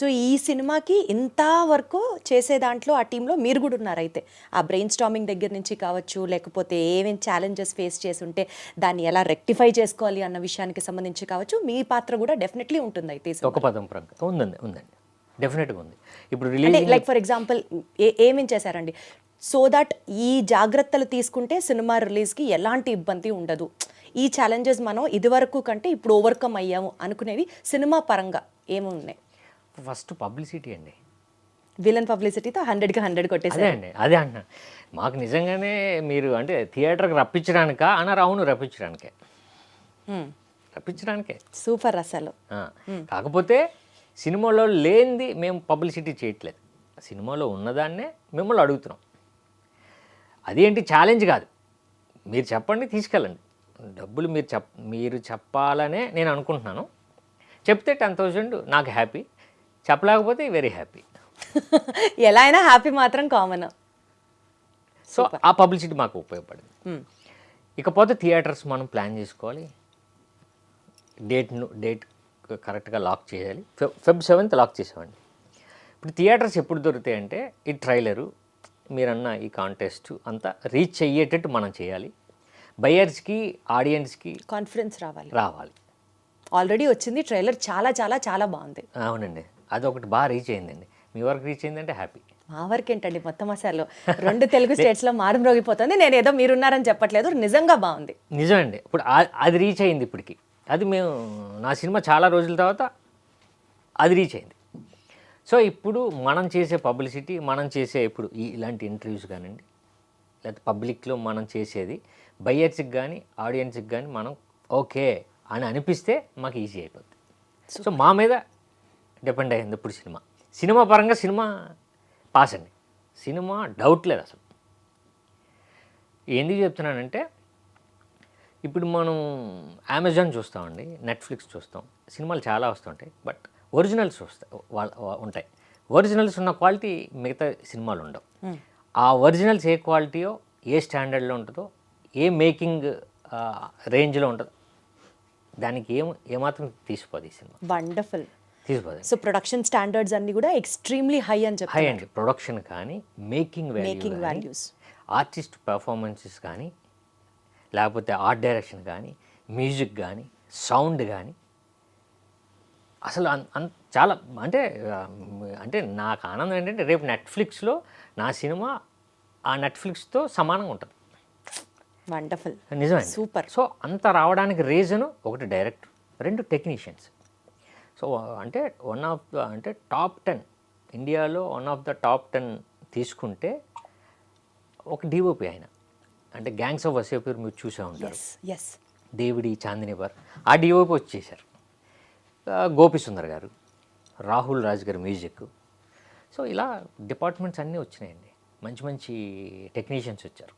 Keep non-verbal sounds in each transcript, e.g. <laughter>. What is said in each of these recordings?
So ఈ సినిమాకి ఇంతవరకు చేసే దాంట్లో ఆ టీంలో మీరు కూడా ఉన్నారు అయితే ఆ బ్రెయిన్ స్టామింగ్ దగ్గర నుంచి కావచ్చు లేకపోతే ఏమేం ఛాలెంజెస్ ఫేస్ చేసి ఉంటే దాన్ని ఎలా రెక్టిఫై చేసుకోవాలి అన్న విషయానికి సంబంధించి కావచ్చు మీ పాత్ర కూడా డెఫినెట్లీ ఉంటుంది అయితే. ఒక పదం ప్రక ఉందండి ఉందండి. డెఫినెట్గా ఉంది. ఇప్పుడు రిలీజ్ లైక్ ఫర్ ఎగ్జాంపుల్ ఏమేం చేశారండి? సో దట్ ఈ జాగ్రత్తలు తీసుకుంటే సినిమా రిలీజ్కి ఎలాంటి ఇబ్బంది ఉండదు. ఈ ఛాలెంజెస్ మనం ఇదివరకు కంటే ఇప్పుడు ఓవర్కమ్ అయ్యాము అనుకునేవి సినిమా పరంగా ఏమున్నాయి ఫస్ట్ పబ్లిసిటీ అండి. విలన్ పబ్లిసిటీతో హండ్రెడ్కి హండ్రెడ్ అదే కొట్టేసారు అండి అదే అంటున్నా. మాకు నిజంగానే మీరు అంటే థియేటర్కి రప్పించడానికా? అన్నారు అవును రప్పించడానికే. రప్పించడానికే. సూపర్ అసలు. కాకపోతే సినిమాలో లేనిది మేము పబ్లిసిటీ చేయట్లేదు. సినిమాలో ఉన్నదాన్నే మిమ్మల్ని అడుగుతున్నాం. అదేంటి ఛాలెంజ్ కాదు. మీరు చెప్పండి తీసుకెళ్ళండి. డబ్బులు మీరు చెప్ మీరు చెప్పాలనే నేను అనుకుంటున్నాను. చెప్తే టెన్ థౌజండ్ నాకు హ్యాపీ. చెప్పలేకపోతే వెరీ హ్యాపీ <laughs> ఎలా అయినా హ్యాపీ మాత్రం కామన్ సో ఆ పబ్లిసిటీ మాకు ఉపయోగపడింది. ఇకపోతే థియేటర్స్ మనం ప్లాన్ చేసుకోవాలి. డేట్ను డేట్ కరెక్ట్గా లాక్ చేయాలి. ఫెబ్ ఫెబ్ సెవెంత్ లాక్ చేసామండి. ఇప్పుడు థియేటర్స్ ఎప్పుడు దొరుకుతాయంటే ఈ ట్రైలరు మీరన్న ఈ కాంటెస్ట్ అంతా రీచ్ అయ్యేటట్టు మనం చేయాలి. బయర్స్కి ఆడియన్స్కి కాన్ఫిడెన్స్ రావాలి. రావాలి. ఆల్రెడీ వచ్చింది ట్రైలర్ చాలా చాలా చాలా బాగుంది. అవునండి. అది ఒకటి బాగా రీచ్ అయిందండి. మీ వరకు రీచ్ అయిందంటే హ్యాపీ మా వరకు ఏంటండి మొత్తం అసలు? రెండు తెలుగు స్టేట్స్లో మారుమ్రోగిపోతుంది. నేను ఏదో మీరున్నారని చెప్పట్లేదు. నిజంగా బాగుంది. నిజమండి. ఇప్పుడు అది రీచ్ అయింది ఇప్పటికి. అది మేము నా సినిమా చాలా రోజుల తర్వాత అది రీచ్ అయింది. సో ఇప్పుడు మనం చేసే పబ్లిసిటీ మనం చేసే ఇప్పుడు ఈ ఇలాంటి ఇంటర్వ్యూస్ కానివ్వండి లేకపోతే పబ్లిక్లో మనం చేసేది బయ్యర్స్కి కానీ ఆడియన్స్కి కానీ మనం ఓకే అని అనిపిస్తే మాకు ఈజీ అయిపోతుంది సో మా మీద డిపెండ్ అయ్యింది ఇప్పుడు సినిమా. సినిమా పరంగా సినిమా పాస్ అండి. సినిమా డౌట్ లేదు అసలు. ఎందుకు చెప్తున్నానంటే ఇప్పుడు మనం అమెజాన్ చూస్తామండి నెట్ఫ్లిక్స్ చూస్తాం సినిమాలు చాలా వస్తుంటాయి బట్ ఒరిజినల్స్ వస్తాయి వాళ్ళ ఉంటాయి. ఒరిజినల్స్ ఉన్న క్వాలిటీ మిగతా సినిమాలు ఉండవు. ఆ ఒరిజినల్స్ ఏ క్వాలిటీయో ఏ స్టాండర్డ్లో ఉంటుందో ఏ మేకింగ్ రేంజ్లో ఉంటుందో దానికి ఏం ఏమాత్రం తీసిపోదు ఈ సినిమా. వండర్ఫుల్. తీసిపోదు సో ప్రొడక్షన్ స్టాండర్డ్స్ అన్ని కూడా ఎక్స్ట్రీమ్లీ హై అని హై చెప్తారు అండి ప్రొడక్షన్ కానీ making Making value values. Artist performances కానీ లేకపోతే ఆర్ట్ డైరెక్షన్ కానీ మ్యూజిక్ కానీ సౌండ్ కానీ అసలు చాలా అంటే అంటే నాకు ఆనందం ఏంటంటే రేపు నెట్ఫ్లిక్స్లో నా సినిమా ఆ నెట్ఫ్లిక్స్తో సమానంగా ఉంటుంది. వండర్ఫుల్ నిజమే Super. సో అంత రావడానికి రీజను ఒకటి డైరెక్టర్ రెండు టెక్నీషియన్స్ సో అంటే వన్ ఆఫ్ ద అంటే టాప్ టెన్ ఇండియాలో one of the top ten తీసుకుంటే ఒక డిఓపి ఆయన అంటే గ్యాంగ్స్ ఆఫ్ వసేపూర్ మీరు చూసే ఉంటారు. ఎస్ దేవిడి చాందిని బార్ ఆ డిఓపి వచ్చేసారు ఆ, గోపి సుందర్ గారు రాహుల్ రాజ్ గారి మ్యూజిక్. సో ఇలా డిపార్ట్మెంట్స్ అన్నీ వచ్చినాయండి. మంచి మంచి టెక్నీషియన్స్ వచ్చారు.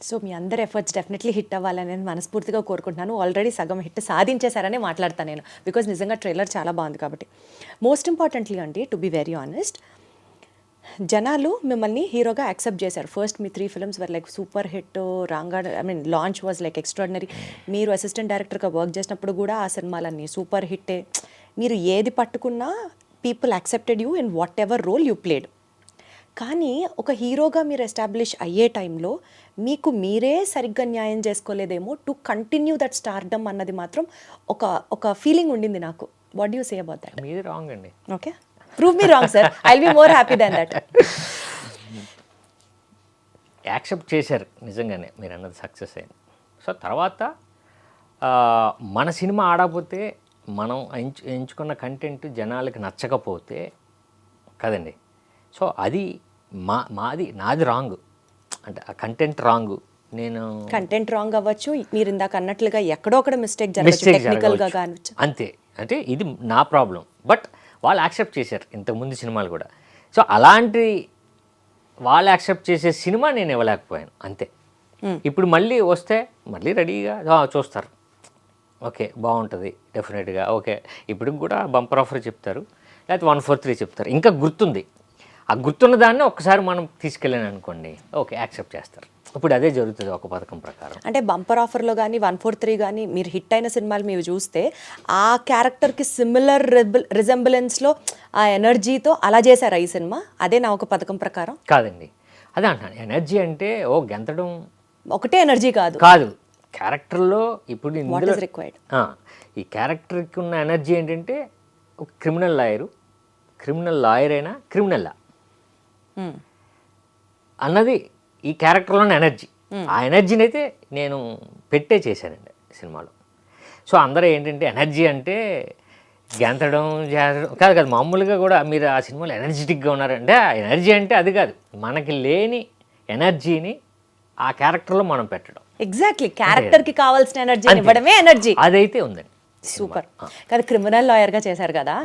సో మీ అందరి ఎఫర్ట్స్ డెఫినెట్లీ హిట్ అవ్వాలని నేను మనస్ఫూర్తిగా కోరుకుంటున్నాను. ఆల్రెడీ సగం హిట్ సాధించేశారనే మాట్లాడతాను నేను. బికాజ్ నిజంగా ట్రైలర్ చాలా బాగుంది కాబట్టి. మోస్ట్ ఇంపార్టెంట్లీ అండి టు బి వెరీ ఆనెస్ట్ జనాలు మిమ్మల్ని హీరోగా యాక్సెప్ట్ చేశారు. First me three films were like super hit Ranga I mean launch was like extraordinary మీరు అసిస్టెంట్ డైరెక్టర్గా వర్క్ చేసినప్పుడు కూడా ఆ సినిమాలన్నీ సూపర్ హిట్టే మీరు ఏది పట్టుకున్నా people accepted you in whatever role you played కానీ ఒక హీరోగా మీరు ఎస్టాబ్లిష్ అయ్యే టైంలో మీకు మీరే సరిగ్గా న్యాయం చేసుకోలేదేమో టు కంటిన్యూ దట్ స్టార్డమ్ అన్నది మాత్రం ఒక ఒక ఫీలింగ్ ఉండింది నాకు. What you say about that మీది రాంగ్ అండి. Okay prove me wrong sir I be more happy than that accept చేశారు నిజంగానే మీరు అన్నది సక్సెస్ అయింది. సో తర్వాత మన సినిమా ఆడకపోతే మనం ఎంచు ఎంచుకున్న కంటెంట్ జనాలకి నచ్చకపోతే కదండి. సో అది మా మాది నాది రాంగ్. అంటే ఆ కంటెంట్ రాంగ్. నేను కంటెంట్ రాంగ్ అవ్వచ్చు. మీరు ఇందాక అన్నట్లుగా ఎక్కడో ఒకటి మిస్టేక్ జరగచ్చు మిస్టేక్ టెక్నికల్గా కావచ్చు అంతే. అంటే ఇది నా ప్రాబ్లం బట్ వాళ్ళు యాక్సెప్ట్ చేశారు. ఇంతకుముందు సినిమాలు కూడా. సో అలాంటి వాళ్ళు యాక్సెప్ట్ చేసే సినిమా నేను ఇవ్వలేకపోయాను. అంతే. ఇప్పుడు మళ్ళీ వస్తే మళ్ళీ రెడీగా "ఆ, చూస్తారు. ఓకే బాగుంటుంది. డెఫినెట్గా ఓకే. ఇప్పుడు కూడా బంపర్ ఆఫర్ చెప్తారు. లేకపోతే వన్ ఫోర్ త్రీ చెప్తారు. ఇంకా గుర్తుంది. ఆ గుర్తున్న దాన్ని ఒక్కసారి మనం తీసుకెళ్ళాను అనుకోండి. ఓకే యాక్సెప్ట్ చేస్తారు. ఇప్పుడు అదే జరుగుతుంది ఒక పథకం ప్రకారం. అంటే బంపర్ ఆఫర్లో కానీ వన్ ఫోర్ త్రీ కానీ మీరు హిట్ అయిన సినిమాలు మీరు చూస్తే ఆ క్యారెక్టర్కి సిమిలర్ రిజెంబులెన్స్లో ఆ ఎనర్జీతో అలా చేశారా ఈ సినిమా? అదే నా ఒక పథకం ప్రకారం. కాదండి. అదే అంటున్నాను. ఎనర్జీ అంటే ఓ గెంతడం. ఒకటే ఎనర్జీ కాదు. కాదు. క్యారెక్టర్లో ఇప్పుడు ఇందులో రిక్వైర్డ్ ఈ క్యారెక్టర్కి ఉన్న ఎనర్జీ ఏంటంటే ఒక క్రిమినల్ లాయరు క్రిమినల్ లాయర్ అయినా క్రిమినల్లా. అన్నది ఈ క్యారెక్టర్లోని ఎనర్జీ. ఆ ఎనర్జీని అయితే నేను పెట్టే చేశానండి సినిమాలో. సో అందరూ ఏంటంటే ఎనర్జీ అంటే గెంతడం చేరడం కాదు కాదు మామూలుగా కూడా మీరు ఆ సినిమాలో ఎనర్జెటిక్గా ఉన్నారంటే ఆ ఎనర్జీ అంటే అది కాదు. మనకి లేని ఎనర్జీని ఆ క్యారెక్టర్లో మనం పెట్టడం. ఎగ్జాక్ట్లీ క్యారెక్టర్కి కావాల్సిన ఎనర్జీ. ఇవ్వడమే ఎనర్జీ అదైతే ఉందండి. సూపర్. కానీ క్రిమినల్ లాయర్గా చేశారు కదా.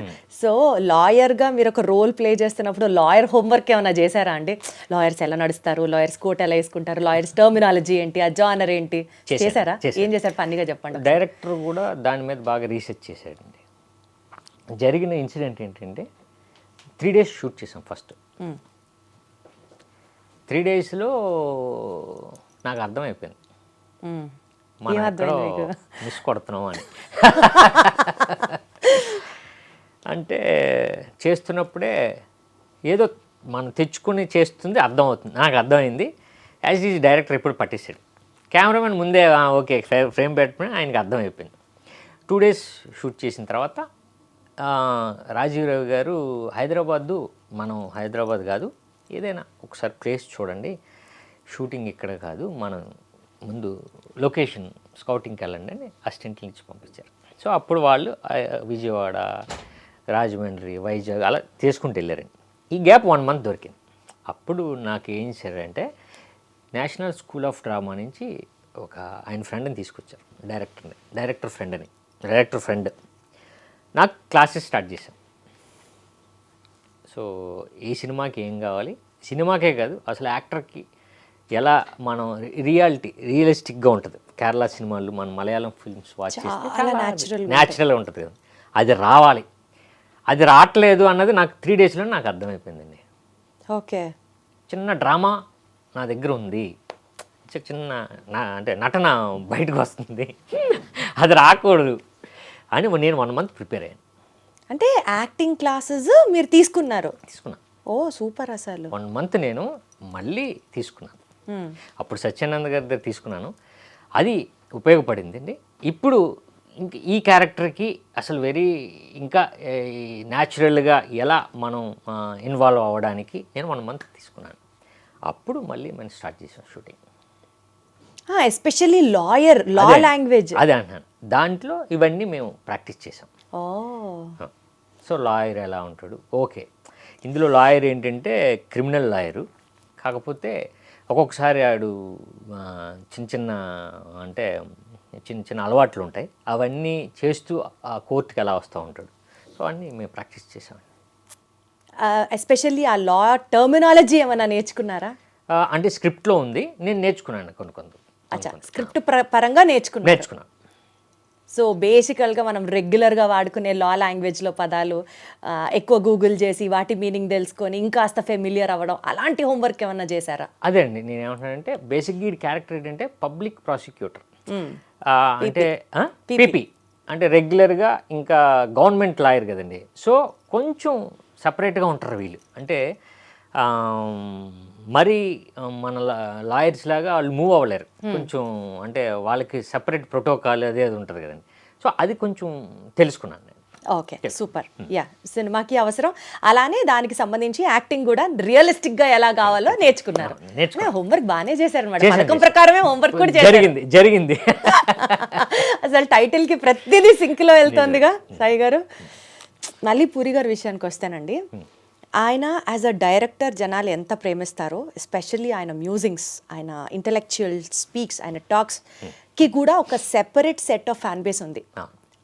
సో లాయర్గా మీరు ఒక రోల్ ప్లే చేస్తున్నప్పుడు లాయర్ హోంవర్క్ ఏమైనా చేశారా అండి? లాయర్స్ ఎలా నడుస్తారు? లాయర్స్ కోట్ ఎలా వేసుకుంటారు? లాయర్స్ టర్మినాలజీ ఏంటి? ఆ జానర్ ఏంటి? చేశారా. ఏం చేశారు? ఫన్నీగా చెప్పండి డైరెక్టర్ కూడా దాని మీద బాగా రీసెర్చ్ చేశాడండి. జరిగిన ఇన్సిడెంట్ ఏంటంటే త్రీ డేస్ షూట్ చేసాం ఫస్ట్. త్రీ డేస్లో నాకు అర్థమైపోయింది. మనం ఎక్కడో? మిస్ కొడుతున్నాం అని. అంటే చేస్తున్నప్పుడే ఏదో మనం తెచ్చుకుని చేస్తుంది అర్థమవుతుంది. నాకు అర్థమైంది. యాజ్ ఈజ్ డైరెక్టర్ ఎప్పుడు పట్టేశాడు కెమెరామెన్ ముందే "ఆ, ఓకే ఫ్రే- ఫ్రేమ్ పెట్టుకుని ఆయనకి అర్థమైపోయింది. టూ డేస్ షూట్ చేసిన తర్వాత రాజీవ్ రవి గారు హైదరాబాదు మనం హైదరాబాద్ కాదు. ఏదైనా ఒకసారి ప్లేస్ చూడండి. షూటింగ్ ఇక్కడ కాదు. మనం ముందు లొకేషన్ స్కౌటింగ్కి వెళ్ళండి అని అసిస్టెంట్లు నుంచి పంపించారు. సో అప్పుడు వాళ్ళు విజయవాడ రాజమండ్రి వైజాగ్ అలా తీసుకుంటూ వెళ్ళారండి. ఈ గ్యాప్ వన్ మంత్ దొరికింది. అప్పుడు నాకు ఏం చేశారంటే నేషనల్ స్కూల్ ఆఫ్ డ్రామా నుంచి ఒక ఆయన ఫ్రెండ్ని తీసుకొచ్చారు డైరెక్టర్ని డైరెక్టర్ ఫ్రెండ్ అని డైరెక్టర్ ఫ్రెండ్. నాకు క్లాసెస్ స్టార్ట్ చేశాను. సో ఈ సినిమాకి ఏం కావాలి? సినిమాకే కాదు అసలు యాక్టర్కి ఎలా మనం రియాలిటీ రియలిస్టిక్గా ఉంటుంది. కేరళ సినిమాలు మన మలయాళం ఫిల్మ్స్ వాచ్ చేస్తే న్యాచురల్గా ఉంటుంది కదా. అది రావాలి. అది రావట్లేదు అన్నది నాకు త్రీ డేస్లో నాకు అర్థమైపోయిందండి. ఓకే. చిన్న డ్రామా నా దగ్గర ఉంది. చిన్న నా అంటే నటన బయటకు వస్తుంది. అది రాకూడదు అని నేను వన్ మంత్ ప్రిపేర్ అయ్యాను. అంటే యాక్టింగ్ క్లాసెస్ మీరు తీసుకున్నారు? తీసుకున్నాను ఓ సూపర్ అసలు. వన్ మంత్ నేను మళ్ళీ తీసుకున్నాను. అప్పుడు సత్యానంద్ గారి దగ్గర తీసుకున్నాను. అది ఉపయోగపడింది అండి ఇప్పుడు ఇంక ఈ క్యారెక్టర్కి అసలు వెరీ ఇంకా న్యాచురల్గా ఎలా మనం ఇన్వాల్వ్ అవ్వడానికి నేను వన్ మంత్ తీసుకున్నాను. అప్పుడు మళ్ళీ మనం స్టార్ట్ చేసాం షూటింగ్. ఎస్పెషల్లీ లాయర్ లా. లాంగ్వేజ్. అదే అంటున్నాను. దాంట్లో ఇవన్నీ మేము ప్రాక్టీస్ చేసాం. సో లాయర్ ఎలా ఉంటాడు? ఓకే. ఇందులో లాయర్ ఏంటంటే క్రిమినల్ లాయరు. కాకపోతే ఒక్కొక్కసారి ఆడు చిన్న చిన్న అంటే చిన్న చిన్న అలవాట్లు ఉంటాయి. అవన్నీ చేస్తూ ఆ కోర్టుకి ఎలా వస్తూ ఉంటాడు. సో అన్నీ మేము ప్రాక్టీస్ చేసాం ఎస్పెషల్లీ ఆ లా టర్మినాలజీ ఏమైనా నేర్చుకున్నారా? అంటే స్క్రిప్ట్లో ఉంది. నేను నేర్చుకున్నాను కొన్ని అచ్చా. స్క్రిప్ట్ పరంగా నేర్చుకున్నారు? నేర్చుకున్నాను. సో బేసికల్గా మనం రెగ్యులర్గా వాడుకునే లా లాంగ్వేజ్లో పదాలు ఎక్కువ గూగుల్ చేసి వాటి మీనింగ్ తెలుసుకొని ఇంకాస్త ఫెమిలియర్ అవ్వడం అలాంటి హోంవర్క్ ఏమన్నా చేశారా? అదే అండి. నేను ఏమంటున్నానంటే బేసిక్గా ఈ క్యారెక్టర్ ఏంటంటే పబ్లిక్ ప్రాసిక్యూటర్ అంటే పీపీ అంటే రెగ్యులర్గా ఇంకా గవర్నమెంట్ లాయర్ కదండి. సో కొంచెం సపరేట్గా ఉంటారు వీళ్ళు. అంటే మరి మన లాయర్స్ లాగా వాళ్ళు మూవ్ అవ్వలేరు. కొంచెం అంటే వాళ్ళకి సపరేట్ ప్రోటోకాల్ అదే అది ఉంటుంది కదండి. సో అది కొంచెం తెలుసుకున్నాను నేను. Okay super. యా సినిమాకి అవసరం. అలానే దానికి సంబంధించి యాక్టింగ్ కూడా రియలిస్టిక్గా ఎలా కావాలో నేర్చుకున్నారు. హోంవర్క్ బాగానే చేశారు అనమాట పథకం. ప్రకారమే హోంవర్క్ కూడా జరిగింది జరిగింది. <laughs> అసలు టైటిల్కి ప్రతిదీ సింక్లో వెళ్తోందిగా సాయి గారు. మళ్ళీ పూరి గారి విషయానికి వస్తానండి. ఆయన యాజ్ అ డైరెక్టర్ జనాలు ఎంత ప్రేమిస్తారో ఎస్పెషల్లీ ఆయన మ్యూజింగ్స్ ఆయన ఇంటలెక్చువల్ స్పీక్స్ ఆయన టాక్స్కి కూడా ఒక separate set of fan base ఉంది.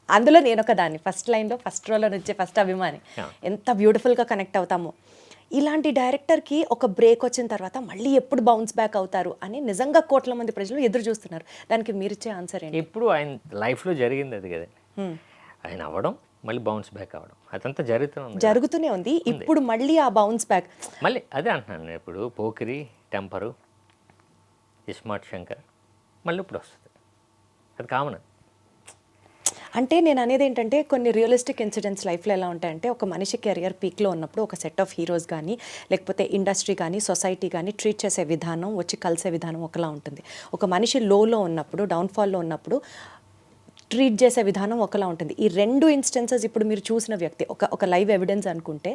అందులో నేను ఒక దాన్ని ఫస్ట్ లైన్లో ఫస్ట్ రోలో నుంచే ఫస్ట్ అభిమాని. ఎంత బ్యూటిఫుల్గా కనెక్ట్ అవుతామో. ఇలాంటి డైరెక్టర్కి ఒక బ్రేక్ వచ్చిన తర్వాత మళ్ళీ ఎప్పుడు బౌన్స్ బ్యాక్ అవుతారు అని నిజంగా కోట్ల మంది ప్రజలు ఎదురు చూస్తున్నారు. దానికి మీరిచ్చే ఆన్సర్ ఏంటి? ఎప్పుడు ఆయన లైఫ్లో జరిగింది అది కదండి ఆయన అవ్వడం మళ్ళీ బౌన్స్ బ్యాక్ అవ్వడం. అదంతా జరుగుతూనే ఉంది జరుగుతూనే ఉంది. ఇప్పుడు మళ్ళీ ఆ బౌన్స్ బ్యాక్ మళ్ళీ అదే అంటున్నాను నేను ఇప్పుడు. పోకిరి టెంపరు స్మార్ట్ శంకర్ మళ్ళీ ఇప్పుడు వస్తుంది. అది కామన్ అంటే నేను అనేది ఏంటంటే కొన్ని రియలిస్టిక్ ఇన్సిడెంట్స్ లైఫ్లో ఎలా ఉంటాయంటే ఒక మనిషి కెరియర్ పీక్లో ఉన్నప్పుడు ఒక సెట్ ఆఫ్ హీరోస్ కానీ లేకపోతే ఇండస్ట్రీ కానీ సొసైటీ కానీ ట్రీట్ చేసే విధానం వచ్చి కలిసే విధానం ఒకలా ఉంటుంది. ఒక మనిషి లోలో ఉన్నప్పుడు డౌన్ఫాల్లో ఉన్నప్పుడు ట్రీట్ చేసే విధానం ఒకలా ఉంటుంది. ఈ రెండు ఇన్స్టెన్సెస్ ఇప్పుడు మీరు చూసిన వ్యక్తి ఒక ఒక లైవ్ ఎవిడెన్స్ అనుకుంటే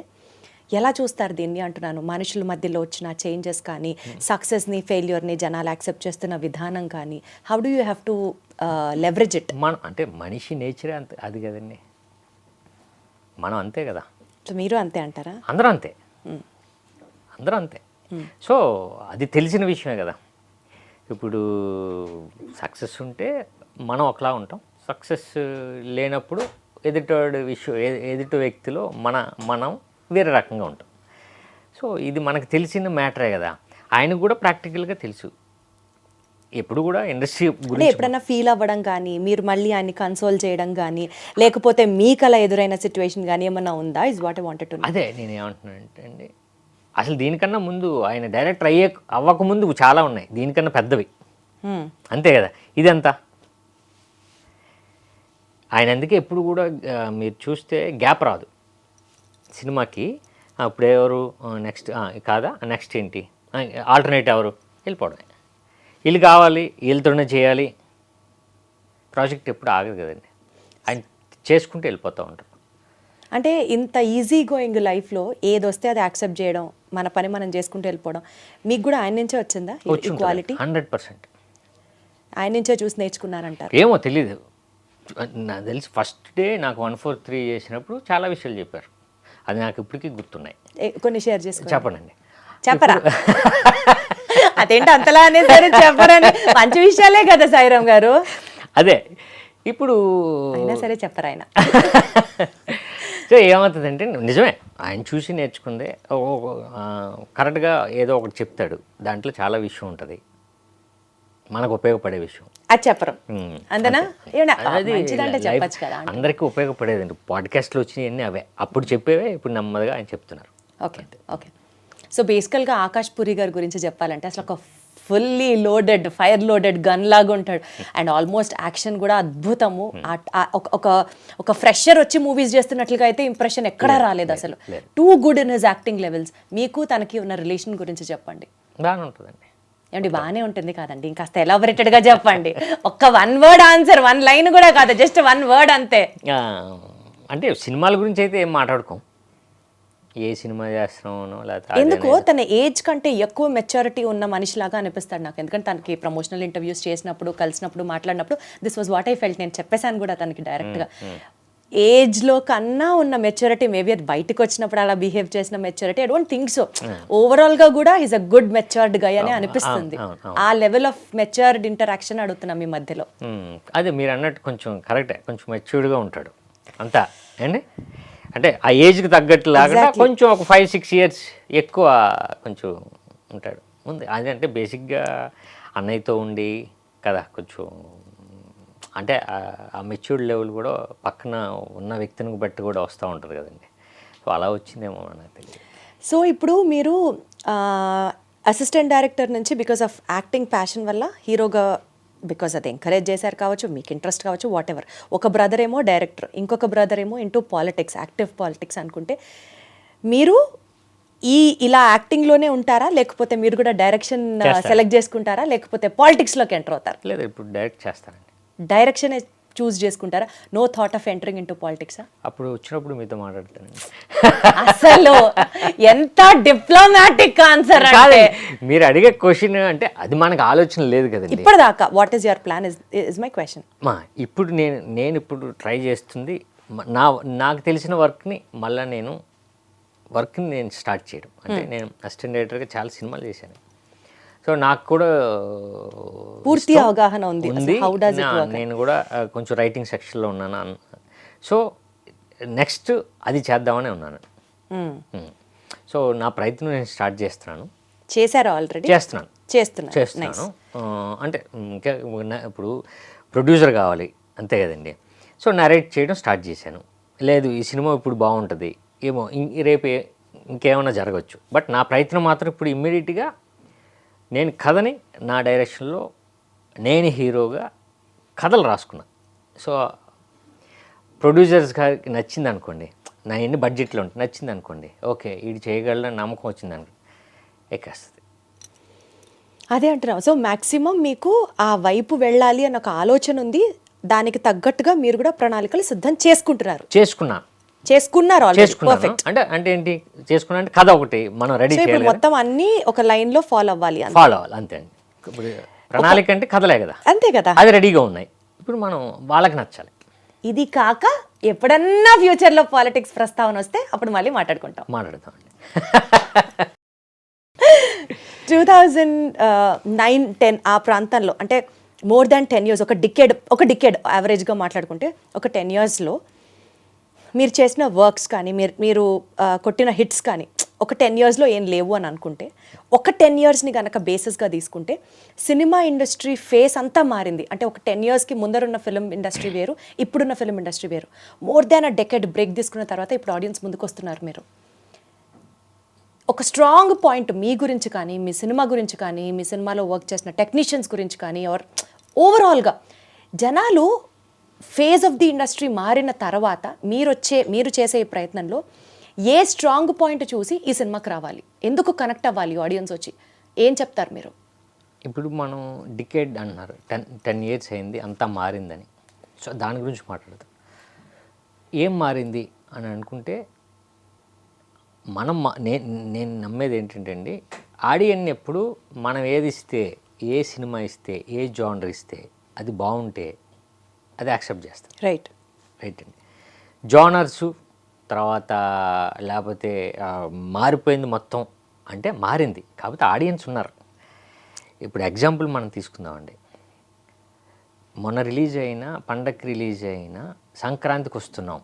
ఎలా చూస్తారు దీన్ని అంటున్నాను? మనుషుల మధ్యలో వచ్చిన చేంజెస్ కానీ సక్సెస్ని ఫెయిల్యూర్ని జనాలు యాక్సెప్ట్ చేస్తున్న విధానం కానీ how do you have to leverage it మనం అంటే మనిషి నేచరే అంతే అది కదండి. మనం అంతే కదా. సో మీరు అంతే అంటారా? అందరూ అంతే. అందరూ అంతే. సో అది తెలిసిన విషయమే కదా. ఇప్పుడు సక్సెస్ ఉంటే మనం ఒకలా ఉంటాం. సక్సెస్ లేనప్పుడు ఎదుటి విషయం ఎదుటి వ్యక్తిలో మన మనం వేరే రకంగా ఉంటాం. సో ఇది మనకు తెలిసిన మ్యాటరే కదా. ఆయనకు కూడా ప్రాక్టికల్గా తెలుసు. ఎప్పుడు కూడా ఇండస్ట్రీ గురించి ఎప్పుడైనా ఫీల్ అవ్వడం కానీ మీరు మళ్ళీ ఆయన్ని కన్సోల్ చేయడం కానీ లేకపోతే మీకు అలా ఎదురైన సిచ్యువేషన్ కానీ ఏమన్నా ఉందా? Is what I wanted to అదే నేను ఏమంటున్నానంటే అండి అసలు దీనికన్నా ముందు ఆయన డైరెక్టర్ అయ్యే అవ్వక ముందు చాలా ఉన్నాయి. దీనికన్నా పెద్దవి. అంతే కదా. ఇదంతా? ఆయన అందుకే ఎప్పుడు కూడా మీరు చూస్తే గ్యాప్ రాదు. సినిమాకి అప్పుడు ఎవరు నెక్స్ట్ కాదా? నెక్స్ట్ ఏంటి? ఆల్టర్నేట్ ఎవరు? వెళ్ళిపోవడమే. వీళ్ళు కావాలి వీళ్ళతోనే చేయాలి. ప్రాజెక్ట్ ఎప్పుడు ఆగదు కదండి. ఆయన చేసుకుంటూ వెళ్ళిపోతూ ఉంటారు. అంటే ఇంత ఈజీ గోయింగ్ లైఫ్లో ఏది వస్తే అది యాక్సెప్ట్ చేయడం మన పని మనం చేసుకుంటూ వెళ్ళిపోవడం మీకు కూడా ఆయన నుంచే వచ్చిందా. ఈక్వాలిటీ? Hundred percent. ఆయన నుంచే చూసి నేర్చుకున్నారంటారు? ఏమో తెలీదు. నాకు తెలిసి ఫస్ట్ డే నాకు వన్ ఫోర్ త్రీ చేసినప్పుడు చాలా విషయాలు చెప్పారు. అది నాకు ఇప్పటికీ గుర్తున్నాయి. కొన్ని షేర్ చేసుకో చెప్పండి చెప్పరా? <laughs> అదేంటి అంతలా అనేసరి? చెప్పరని. మంచి విషయాలే కదా సాయిరామ్ గారు. అదే ఇప్పుడు అయినా సరే చెప్పరు ఆయన? <laughs> సో ఏమవుతుందంటే నిజమే ఆయన చూసి నేర్చుకుందే. కరెక్ట్గా ఏదో ఒకటి చెప్తాడు. దాంట్లో చాలా విషయం ఉంటుంది. మనకు ఉపయోగపడే విషయం. అది చెప్పరు. చెప్పచ్చు కదా అందరికీ ఉపయోగపడేదండి పాడ్కాస్ట్లు వచ్చినాయన్నీ అవే. అప్పుడు చెప్పేవే ఇప్పుడు నెమ్మదిగా ఆయన చెప్తున్నారు. Okay okay. సో బేసికల్గా ఆకాష్ పురి గారి గురించి చెప్పాలంటే అసలు ఒక fully loaded fire loaded gun లాగా ఉంటాడు. అండ్ ఆల్మోస్ట్ యాక్షన్ కూడా అద్భుతము. ఒక- ఒక ఒక ఫ్రెషర్ వచ్చి మూవీస్ చేస్తున్నట్లుగా అయితే ఇంప్రెషన్ ఎక్కడా రాలేదు అసలు. Too good in his acting levels మీకు తనకి ఉన్న రిలేషన్ గురించి చెప్పండి. బాగానే ఉంటుందండి. ఏమండి బాగానే ఉంటుంది కాదండి. ఇంకాస్త elaborated గా చెప్పండి. ఒక్క one word answer one line కూడా కాదు జస్ట్ వన్ వర్డ్ అంతే. అంటే సినిమాల గురించి అయితే ఏం మాట్లాడుకోం? ఏ సినిమా చేస్తున్నామో లేకపోతే ఎందుకో తన ఏజ్ కంటే ఎక్కువ మెచ్యూరిటీ ఉన్న మనిషిలాగా అనిపిస్తాడు నాకు. ఎందుకంటే తనకి ప్రమోషనల్ ఇంటర్వ్యూస్ చేసినప్పుడు కలిసినప్పుడు మాట్లాడినప్పుడు this was what I felt నేను చెప్పేశాను కూడా తనకి డైరెక్ట్గా ఏజ్లో కన్నా ఉన్న మెచ్యూరిటీ మేబీ అది బయటకు వచ్చినప్పుడు అలా బిహేవ్ చేసిన maturity I don't think so ఓవరాల్గా కూడా is a good matured guy అని అనిపిస్తుంది. ఆ లెవెల్ ఆఫ్ మెచ్యూర్డ్ ఇంటరాక్షన్ అడుగుతున్నాం మీ మధ్యలో. అదే మీరు అన్నట్టు కొంచెం కరెక్టే కొంచెం మెచ్యూర్డ్గా ఉంటాడు. అంతా అండి అంటే ఆ ఏజ్కి తగ్గట్టు లాగా కొంచెం ఒక ఫైవ్ సిక్స్ ఇయర్స్ ఎక్కువ కొంచెం ఉంటాడు. ఉంది అది అంటే బేసిక్గా అన్నయ్యతో ఉండి కదా కొంచెం అంటే ఆ- మెచ్యూర్డ్ లెవెల్ కూడా పక్కన ఉన్న వ్యక్తిని బట్టి కూడా వస్తూ ఉంటుంది కదండి. సో అలా వచ్చిందేమో నాకు తెలియదు. సో ఇప్పుడు మీరు అసిస్టెంట్ డైరెక్టర్ నుంచి బికాస్ ఆఫ్ యాక్టింగ్ ప్యాషన్ వల్ల హీరోగా బికాస్ అది ఎంకరేజ్ చేశారు కావచ్చు మీకు ఇంట్రెస్ట్ కావచ్చు వాట్ ఎవర్ ఒక బ్రదర్ ఏమో డైరెక్టర్ ఇంకొక బ్రదర్ ఏమో ఇంటూ పాలిటిక్స్ యాక్టివ్ పాలిటిక్స్ అనుకుంటే మీరు ఈ ఇలా యాక్టింగ్లోనే ఉంటారా? లేకపోతే మీరు కూడా డైరెక్షన్ సెలెక్ట్ చేసుకుంటారా? లేకపోతే పాలిటిక్స్లోకి ఎంటర్ అవుతారా? లేదు ఇప్పుడు డైరెక్ట్ చేస్తానండి. డైరెక్షన్ చూస్ చేసుకుంటారా? No thought of entering into పాలిటిక్సా అప్పుడు వచ్చినప్పుడు మీతో మాట్లాడతానండి అసలు ఎంత డిప్లొమాటిక్ ఆన్సర్ అంటే మీరు అడిగే క్వశ్చన్ అంటే అది మనకు ఆలోచన లేదు కదండి. ఇప్పటిదాకా what is your plan is is my question. మా ఇప్పుడు నేను నేను ఇప్పుడు ట్రై చేస్తుంది నా నాకు తెలిసిన వర్క్ని మళ్ళీ నేను వర్క్ని నేను స్టార్ట్ చేయడం. అంటే నేను అసిస్టెంట్ డైరెక్టర్గా చాలా సినిమాలు చేశాను. సో నాకు కూడా పూర్తి ఇష్టం అవగాహన ఉంది. నేను కూడా ఆ, కొంచెం రైటింగ్ సెక్షన్లో ఉన్నాను. సో నెక్స్ట్ అది చేద్దామని ఉన్నాను. ఉమ్. సో నా ప్రయత్నం నేను స్టార్ట్ చేస్తున్నాను. చేశారా ఆల్రెడీ చేస్తున్నాను. చేస్తున్నారు చేస్తున్నాను. ఆ, అంటే ఇంకా ఇప్పుడు ప్రొడ్యూసర్ కావాలి. అంతే కదండి. సో నరేట్ చేయడం స్టార్ట్ చేశాను. లేదు ఈ సినిమా ఇప్పుడు బాగుంటుంది. ఏమో రేపు ఇంకేమైనా జరగవచ్చు బట్ నా ప్రయత్నం మాత్రం ఇప్పుడు ఇమ్మీడియట్గా నేను కథని నా డైరెక్షన్లో నేను హీరోగా కథలు రాసుకున్నా. సో ప్రొడ్యూసర్స్ గారికి నచ్చింది అనుకోండి నా ఎన్ని బడ్జెట్లో ఉంటుంది నచ్చింది అనుకోండి ఓకే ఇది చేయగలనని నమ్మకం వచ్చింది అనుకో ఎక్కేస్తుంది అదే అంటున్నాం సో మాక్సిమం మీకు ఆ వైపు వెళ్ళాలి అన్న ఒక ఆలోచన ఉంది దానికి తగ్గట్టుగా మీరు కూడా ప్రణాళికలు సిద్ధం చేసుకుంటున్నారు. చేసుకున్నా. చేసుకున్నారు పర్ఫెక్ట్ అంటే అంటే ఏంటి? చేసుకున్నా అంటే కథ ఒకటి మనం రెడీ చేయాలి మొత్తం అన్ని ఒక లైన్లో ఫాలో అవ్వాలి. ఫాలో అవ్వాలి అంతే అండి. ప్రణాళిక అంటే కథలే కదా? అంతే కదా. అది రెడీగా ఉన్నాయి. ఇప్పుడు మనం వాళ్ళకి నచ్చాలి. ఇది కాక ఎప్పుడన్నా ఫ్యూచర్లో పాలిటిక్స్ ప్రస్తావన వస్తే అప్పుడు మళ్ళీ మాట్లాడుకుంటాం. మాట్లాడతామండి. టూ థౌజండ్ నైన్ టెన్ ఆ ప్రాంతంలో అంటే మోర్ దాన్ టెన్ ఇయర్స్ ఒక డికెడ్ ఒక డికెడ్ యావరేజ్గా మాట్లాడుకుంటే ఒక టెన్ ఇయర్స్లో మీరు చేసిన వర్క్స్ కానీ మీరు మీరు కొట్టిన హిట్స్ కానీ ఒక టెన్ ఇయర్స్లో ఏం లేవు అని అనుకుంటే ఒక టెన్ ఇయర్స్ని కనుక బేసిస్గా తీసుకుంటే సినిమా ఇండస్ట్రీ ఫేస్ అంతా మారింది. అంటే ఒక టెన్ ఇయర్స్కి ముందరున్న ఫిల్మ్ ఇండస్ట్రీ వేరు ఇప్పుడున్న ఫిల్మ్ ఇండస్ట్రీ వేరు. More than a decade break తీసుకున్న తర్వాత ఇప్పుడు ఆడియన్స్ ముందుకు వస్తున్నారు మీరు. ఒక స్ట్రాంగ్ పాయింట్ మీ గురించి కానీ మీ సినిమా గురించి కానీ మీ సినిమాలో వర్క్ చేసిన టెక్నీషియన్స్ గురించి కానీ ఆర్ ఓవరాల్గా జనాలు ఫేజ్ ఆఫ్ ది ఇండస్ట్రీ మారిన తర్వాత మీరు వచ్చే మీరు చేసే ప్రయత్నంలో ఏ స్ట్రాంగ్ పాయింట్ చూసి ఈ సినిమాకి రావాలి? ఎందుకు కనెక్ట్ అవ్వాలి ఆడియన్స్ వచ్చి? ఏం చెప్తారు మీరు? ఇప్పుడు మనం డికేడ్ అన్నారు. టెన్ టెన్ ఇయర్స్ అయింది అంతా మారిందని. సో దాని గురించి మాట్లాడదాం. ఏం మారింది అని అనుకుంటే మనం మా- నే- నేను నమ్మేది ఏంటంటే అండి ఆడియన్ ఎప్పుడు మనం ఏది ఇస్తే ఏ సినిమా ఇస్తే ఏ జానర్ ఇస్తే అది బాగుంటే అది యాక్సెప్ట్ చేస్తాం రైట్ రైట్ అండి. జానర్సు తర్వాత లేకపోతే మారిపోయింది మొత్తం అంటే మారింది. కాకపోతే ఆడియన్స్ ఉన్నారు. ఇప్పుడు ఎగ్జాంపుల్ మనం తీసుకుందామండి. మొన్న రిలీజ్ అయిన పండక్కి రిలీజ్ అయిన సంక్రాంతికి వస్తున్నాం.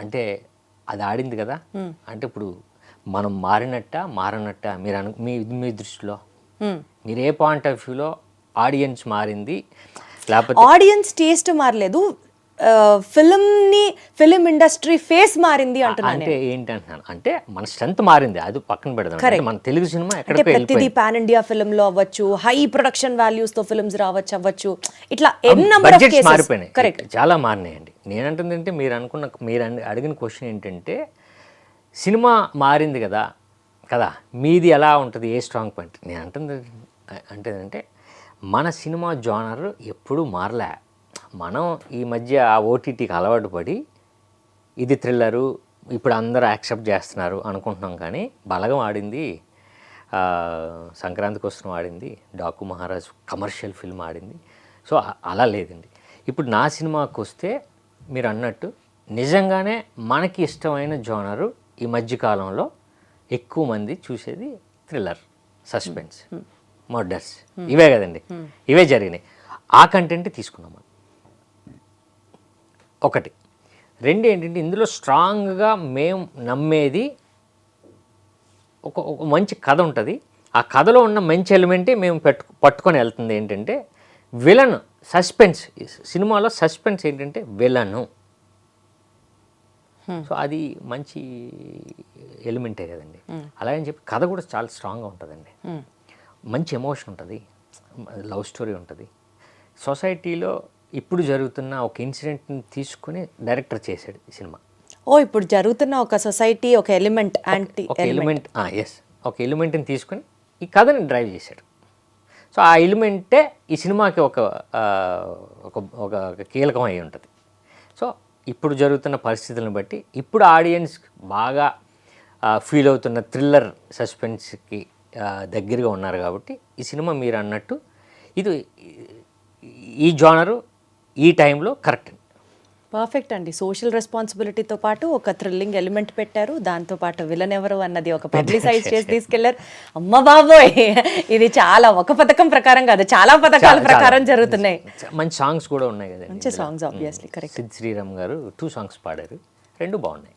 అంటే అది ఆడింది కదా? అంటే ఇప్పుడు మనం మారినట్ట మారనట్ట మీరు అను మీ మీ దృష్టిలో? మీరు ఏ పాయింట్ ఆఫ్ వ్యూలో ఆడియన్స్ మారింది? ఆడియన్స్ టేస్ట్ మారలేదు. ఫిల్మ్ని ఫిల్మ్ ఇండస్ట్రీ ఫేస్ మారింది అంటున్నాను అంటే ఏంటి అంటున్నాను అంటే మన స్ట్రెంత్ మారింది అది పక్కన పెడదాం. మన తెలుగు సినిమా అంటే ఎక్కడికో ప్రతిదీ పాన్ ఇండియా ఫిల్మ్లో అవ్వచ్చు హై ప్రొడక్షన్ వాల్యూస్తో ఫిల్మ్స్ రావచ్చు అవ్వచ్చు. ఇట్లా N number of budgets cases మారిపోయినాయి. కరెక్ట్ చాలా మారినాయండి. నేనంటుంది అంటే మీరు అనుకున్న మీరు అడి- అడిగిన క్వశ్చన్ ఏంటంటే సినిమా మారింది కదా కదా? మీది ఎలా ఉంటుంది? ఏ స్ట్రాంగ్ పాయింట్ నేను అంటుంది అంటే అంటే మన సినిమా జానర్ ఎప్పుడూ మారలే. మనం ఈ మధ్య ఆ ఓటీటీకి అలవాటు పడి ఇది థ్రిల్లరు ఇప్పుడు అందరూ యాక్సెప్ట్ చేస్తున్నారు అనుకుంటున్నాం కానీ బలగం ఆడింది సంక్రాంతి కోసం ఆడింది డాకు మహారాజ్ కమర్షియల్ ఫిల్మ్ ఆడింది. సో అలా లేదండి. ఇప్పుడు నా సినిమాకి వస్తే మీరు అన్నట్టు నిజంగానే మనకి ఇష్టమైన జోనరు ఈ మధ్యకాలంలో ఎక్కువ మంది చూసేది థ్రిల్లర్ సస్పెన్స్. మర్డర్స్. ఇవే కదండి. ఇవే జరిగినాయి. ఆ కంటెంట్ తీసుకున్నాం మనం. ఒకటి. రెండు ఏంటంటే ఇందులో స్ట్రాంగ్గా మేము నమ్మేది ఒక ఒక మంచి కథ ఉంటుంది. ఆ కథలో ఉన్న మంచి ఎలిమెంటే మేము పెట్టు పట్టుకొని వెళ్తుంది ఏంటంటే విలన్ సస్పెన్స్ సినిమాలో సస్పెన్స్ ఏంటంటే విలను సో అది మంచి ఎలిమెంటే కదండి. అలాగని చెప్పి కథ కూడా చాలా స్ట్రాంగ్గా ఉంటుందండి. మంచి ఎమోషన్ ఉంటుంది లవ్ స్టోరీ ఉంటుంది. సొసైటీలో ఇప్పుడు జరుగుతున్న ఒక ఇన్సిడెంట్ని తీసుకొని డైరెక్టర్ చేశాడు ఈ సినిమా. ఓ ఇప్పుడు జరుగుతున్న ఒక సొసైటీ ఒక ఎలిమెంట్ యాంటీ ఒక ఎలిమెంట్. ఎస్ ఒక ఎలిమెంట్ని తీసుకొని ఈ కథని డ్రైవ్ చేశాడు. సో ఆ ఎలిమెంటే ఈ సినిమాకి ఒక ఒక ఒక కీలకం అయి ఉంటుంది. సో ఇప్పుడు జరుగుతున్న పరిస్థితులను బట్టి ఇప్పుడు ఆడియన్స్ బాగా ఫీల్ అవుతున్న థ్రిల్లర్ సస్పెన్స్కి దగ్గరగా ఉన్నారు కాబట్టి ఈ సినిమా మీరు అన్నట్టు ఇది ఈ జానరు ఈ టైంలో కరెక్ట్. పర్ఫెక్ట్ అండి. సోషల్ రెస్పాన్సిబిలిటీతో పాటు ఒక థ్రిల్లింగ్ ఎలిమెంట్ పెట్టారు. దాంతో పాటు విలన్ ఎవరు అన్నది ఒక పబ్లిసైజ్ చేసి <laughs> తీసుకెళ్ళారు. అమ్మ బాబోయ్! ఇది చాలా ఒక పథకం ప్రకారం కాదు చాలా పథకాల ప్రకారం జరుగుతున్నాయి. మంచి సాంగ్స్ కూడా ఉన్నాయి కదండి మంచి సాంగ్స్ ఆబ్వియస్లీ కరెక్ట్ శ్రీరామ్ గారు టూ సాంగ్స్ పాడారు. రెండు బాగున్నాయి.